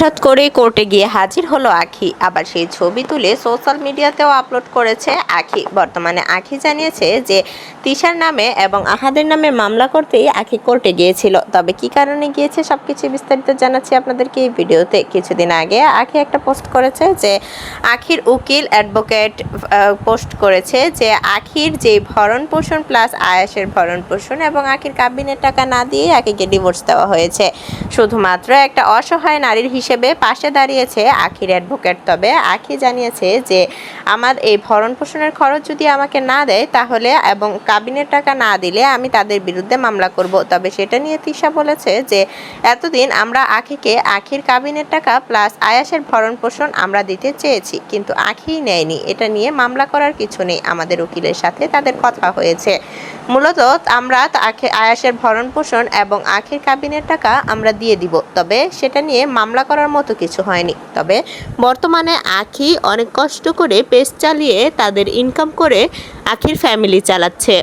হঠাৎ করে কোর্টে গিয়ে হাজির হলো আখি। আবার সেই ছবি তুলে সোশ্যাল মিডিয়াতেও আপলোড করেছে আখি। বর্তমানে আখি জানিয়েছে যে, তিশার নামে এবং আহাদের নামে মামলা করতেই আখি কোর্টে গিয়েছিল। তবে কি কারণে গিয়েছে সবকিছু বিস্তারিত জানাচ্ছি আপনাদেরকে এই ভিডিওতে। কিছুদিন আগে আখি একটা পোস্ট করেছে যে, আখির উকিল অ্যাডভোকেট পোস্ট করেছে যে, আখির যে ভরণ পোষণ প্লাস আয়াসের ভরণ পোষণ এবং আখির কাবিনের টাকা না দিয়ে আখিকে ডিভোর্স দেওয়া হয়েছে। শুধুমাত্র একটা অসহায় নারীর হিসেবে পাশে দাঁড়িয়েছে আখির অ্যাডভোকেট। তবে আখি জানিয়েছে যে, আমার এই ভরণ পোষণের খরচ যদি আমাকে না দেয় তাহলে এবং কাবিনের টাকা না দিলে আমি তাদের বিরুদ্ধে মামলা করব। তবে সেটা নিয়ে তিশা বলেছে যে, এতদিন আমরা আখিকে আখির কাবিনের টাকা প্লাস আয়াসের ভরণ পোষণ আমরা দিতে চেয়েছি, কিন্তু আখি নেয়নি। এটা নিয়ে মামলা করার কিছু নেই। আমাদের উকিলের সাথে তাদের কথা হয়েছে। মূলত আমরা আয়াসের ভরণ পোষণ এবং আখির কাবিনের টাকা আমরা দিয়ে দিব। তবে সেটা নিয়ে মামলা করার মতো কিছু হয়নি। তবে বর্তমানে আখি অনেক কষ্ট করে পেস্ট চালিয়ে তাদের ইনকাম করে আখির ফ্যামিলি চালাচ্ছে।